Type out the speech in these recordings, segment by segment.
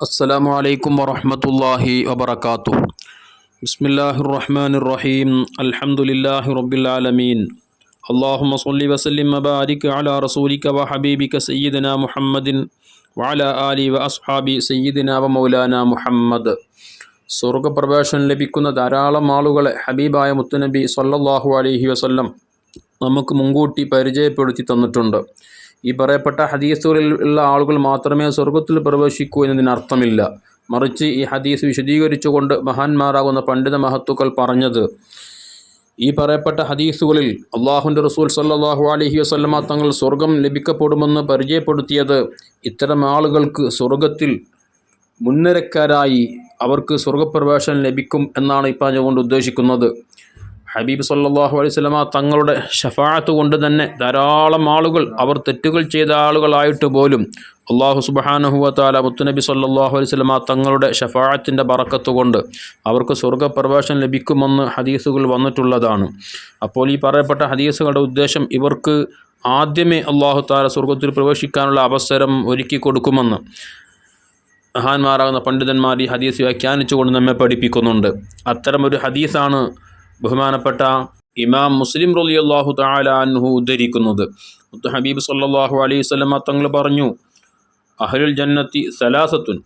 السلام عليكم ورحمة الله وبركاته بسم الله الرحمن الرحيم الحمد لله رب العالمين اللهم صل وسلم وبارك على رسولك وحبيبك سيدنا محمد وعلى آله وأصحابه سيدنا ومولانا محمد സ്വർഗപ്രവേശനം ലഭിക്കുന്ന ധാരാളം ആളുകളെ ഹബീബായ മുത്തുനബി സല്ലല്ലാഹു അലൈഹി വസല്ലം നമുക്ക് മുൻകൂട്ടി പരിചയപ്പെടുത്തി തന്നിട്ടുണ്ട് ഈ പറയപ്പെട്ട ഹദീസുകളിൽ ഉള്ള ആളുകൾ മാത്രമേ സ്വർഗത്തിൽ പ്രവേശിക്കൂ എന്നതിനർത്ഥമില്ല മറിച്ച് ഈ ഹദീസ് വിശദീകരിച്ചുകൊണ്ട് മഹാന്മാരാകുന്ന പണ്ഡിത മഹത്തുക്കൾ പറഞ്ഞത് ഈ പറയപ്പെട്ട ഹദീസുകളിൽ അള്ളാഹുന്റെ റസൂൽ സല്ലാഹു അലഹി വസ്ലമ തങ്ങൾ സ്വർഗം ലഭിക്കപ്പെടുമെന്ന് പരിചയപ്പെടുത്തിയത് ഇത്തരം ആളുകൾക്ക് സ്വർഗത്തിൽ മുൻനിരക്കാരായി അവർക്ക് സ്വർഗപ്രവേശനം ലഭിക്കും എന്നാണ് ഇപ്പം കൊണ്ട് ഉദ്ദേശിക്കുന്നത്. ഹബീബ് സല്ലാഹു അലൈഹി സ്വലമ തങ്ങളുടെ ഷഫാത്ത് കൊണ്ട് തന്നെ ധാരാളം ആളുകൾ അവർ തെറ്റുകൾ ചെയ്ത ആളുകളായിട്ട് പോലും അള്ളാഹു സുബഹാനഹുവത്താല മുത്തുനബി സല്ലാഹു അലൈഹി സ്വലമ തങ്ങളുടെ ഷഫായത്തിന്റെ പറക്കത്ത് കൊണ്ട് അവർക്ക് സ്വർഗപ്രവേശനം ലഭിക്കുമെന്ന് ഹദീസുകൾ വന്നിട്ടുള്ളതാണ്. അപ്പോൾ ഈ പറയപ്പെട്ട ഹദീസുകളുടെ ഉദ്ദേശം ഇവർക്ക് ആദ്യമേ അള്ളാഹു താല സ്വർഗത്തിൽ പ്രവേശിക്കാനുള്ള അവസരം ഒരുക്കി കൊടുക്കുമെന്ന്. മഹാന്മാരാകുന്ന പണ്ഡിതന്മാർ ഈ ഹദീസ് വ്യാഖ്യാനിച്ചുകൊണ്ട് നമ്മെ പഠിപ്പിക്കുന്നുണ്ട്. അത്തരമൊരു ഹദീസാണ് ബഹുമാനപ്പെട്ട ഇമാം മുസ്ലിം റലി അള്ളാഹു താലാൻഹു ഉദ്ധരിക്കുന്നത്. ഹബീബ് സല്ലാഹു അലൈഹി സ്വലമ തങ്ങൾ പറഞ്ഞു അഹലുൽ ജന്നത്തി സലാസത്തുൻ.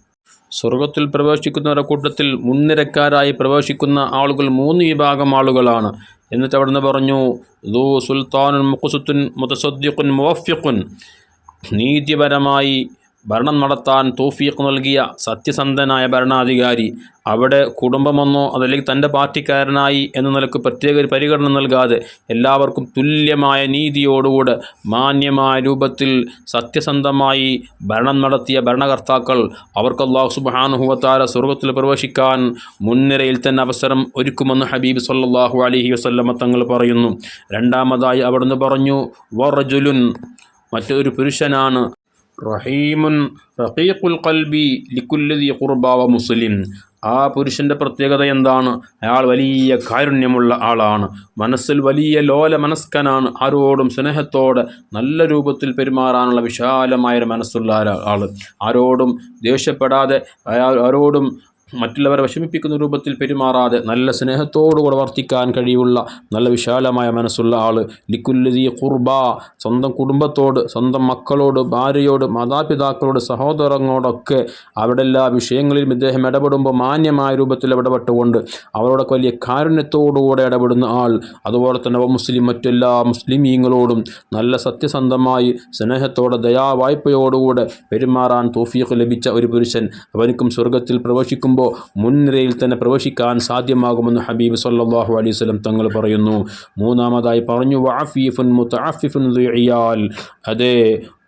സ്വർഗത്തിൽ പ്രവേശിക്കുന്നവരുടെ കൂട്ടത്തിൽ മുൻനിരക്കാരായി പ്രവേശിക്കുന്ന ആളുകൾ മൂന്ന് വിഭാഗം ആളുകളാണ്. എന്നിട്ട് അവിടുന്ന് പറഞ്ഞു ദൂ സുൽത്താനുൻ മുഖസുത്തുൻ മുതസദ്ദിഖുൻ മുവഫിഖുൻ. നീതിപരമായി ഭരണം നടത്താൻ തോഫീഖ് നൽകിയ സത്യസന്ധനായ ഭരണാധികാരി അവിടെ കുടുംബമെന്നോ അതല്ലെങ്കിൽ തന്റെ പാർട്ടിക്കാരനായി എന്ന നിലയ്ക്ക് പ്രത്യേക പരിഗണന നൽകാതെ എല്ലാവർക്കും തുല്യമായ നീതിയോടുകൂടെ മാന്യമായ രൂപത്തിൽ സത്യസന്ധമായി ഭരണം നടത്തിയ ഭരണകർത്താക്കൾ അവർക്ക് അള്ളാഹു സുബാനുഹുവത്താര സ്വർഗത്തിൽ പ്രവേശിക്കാൻ മുൻനിരയിൽ തന്നെ അവസരം ഒരുക്കുമെന്ന് ഹബീബ് സല്ലാഹു അലഹി വസ്ല്ലമ്മ തങ്ങൾ പറയുന്നു. രണ്ടാമതായി അവിടുന്ന് പറഞ്ഞു വറജുലുൻ മറ്റൊരു പുരുഷനാണ് റഹീമുൻ റഹീഖുൽ കൽബി ലിക്കുല്ലതി കുർബാവ മുസ്ലിം ആ പുരുഷന്റെ പ്രത്യേകത എന്താണ്? അയാൾ വലിയ കാരുണ്യമുള്ള ആളാണ്. മനസ്സിൽ വലിയ ലോല മനസ്കനാണ് ആരോടും സ്നേഹത്തോടെ നല്ല രൂപത്തിൽ പെരുമാറാനുള്ള വിശാലമായൊരു മനസ്സുള്ള ആൾ ആരോടും ദേഷ്യപ്പെടാതെ ആരോടും മറ്റുള്ളവരെ വിഷമിപ്പിക്കുന്ന രൂപത്തിൽ പെരുമാറാതെ നല്ല സ്നേഹത്തോടുകൂടെ വർത്തിക്കാൻ കഴിയുള്ള നല്ല വിശാലമായ മനസ്സുള്ള ആൾ ലിക്കുല്ലതി കുർബ സ്വന്തം കുടുംബത്തോട് സ്വന്തം മക്കളോട് ഭാര്യയോട് മാതാപിതാക്കളോട് സഹോദരങ്ങളോടൊക്കെ അവിടെ എല്ലാ വിഷയങ്ങളിലും ഇദ്ദേഹം ഇടപെടുമ്പോൾ മാന്യമായ രൂപത്തിൽ ഇടപെട്ടുകൊണ്ട് അവരോടൊക്കെ വലിയ കാരുണ്യത്തോടുകൂടെ ഇടപെടുന്ന ആൾ. അതുപോലെ തന്നെ മുസ്ലിം മറ്റെല്ലാ മുസ്ലിമീങ്ങളോടും നല്ല സത്യസന്ധമായി സ്നേഹത്തോടെ ദയാവായ്പയോടുകൂടെ പെരുമാറാൻ തോഫീഖ് ലഭിച്ച ഒരു പുരുഷൻ. അവനിക്കും സ്വർഗത്തിൽ പ്രവേശിക്കുമ്പോൾ മുൻനിരയിൽ തന്നെ പ്രവേശിക്കാൻ സാധ്യമാകുമെന്ന് ഹബീബ് സല്ലാഹു അലൈഹി സ്വലം തങ്ങൾ പറയുന്നു. മൂന്നാമതായി പറഞ്ഞു വാഫീഫുൻ മുത്തഫിഫുൻ അതേ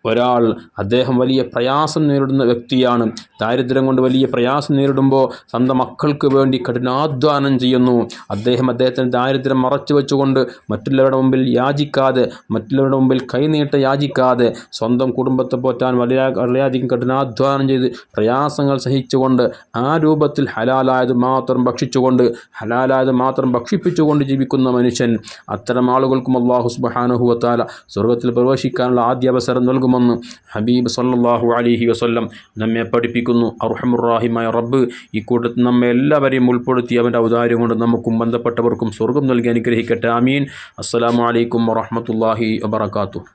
ഒരാൾ അദ്ദേഹം വലിയ പ്രയാസം നേരിടുന്ന വ്യക്തിയാണ്. ദാരിദ്ര്യം കൊണ്ട് വലിയ പ്രയാസം നേരിടുമ്പോൾ സ്വന്തം മക്കൾക്ക് വേണ്ടി കഠിനാധ്വാനം ചെയ്യുന്നു. അദ്ദേഹം അദ്ദേഹത്തിന് ദാരിദ്ര്യം മറച്ചു വെച്ചുകൊണ്ട് മറ്റുള്ളവരുടെ മുമ്പിൽ യാചിക്കാതെ മറ്റുള്ളവരുടെ മുമ്പിൽ കൈനീട്ട യാചിക്കാതെ സ്വന്തം കുടുംബത്തെ പോറ്റാൻ വലിയ വളരെയധികം കഠിനാധ്വാനം ചെയ്ത് പ്രയാസങ്ങൾ സഹിച്ചുകൊണ്ട് ആ രൂപത്തിൽ ഹലാലായത് മാത്രം ഭക്ഷിച്ചുകൊണ്ട് ഹലാലായത് മാത്രം ഭക്ഷിപ്പിച്ചുകൊണ്ട് ജീവിക്കുന്ന മനുഷ്യൻ. അത്തരം ആളുകൾക്കും അള്ളാഹു സുബാനുഹുവത്താല സ്വർഗത്തിൽ പ്രവേശിക്കാനുള്ള ആദ്യ അവസരം നൽകുമ്പോൾ നൽകുമെന്ന് ഹബീബ് സല്ലാഹു അലഹി വസ്ല്ലം നമ്മെ പഠിപ്പിക്കുന്നു. അർഹമുറാഹിമായ റബ്ബ് ഈ കൂട്ടത്തിൽ നമ്മെ എല്ലാവരെയും ഉൾപ്പെടുത്തി അവന്റെ ഔദാര്യം കൊണ്ട് നമുക്കും ബന്ധപ്പെട്ടവർക്കും സ്വർഗം നൽകി അനുഗ്രഹിക്കട്ടെ. ആമീൻ. അസ്സാം വലൈക്കും വറഹമത്തല്ലാഹി വാത്തു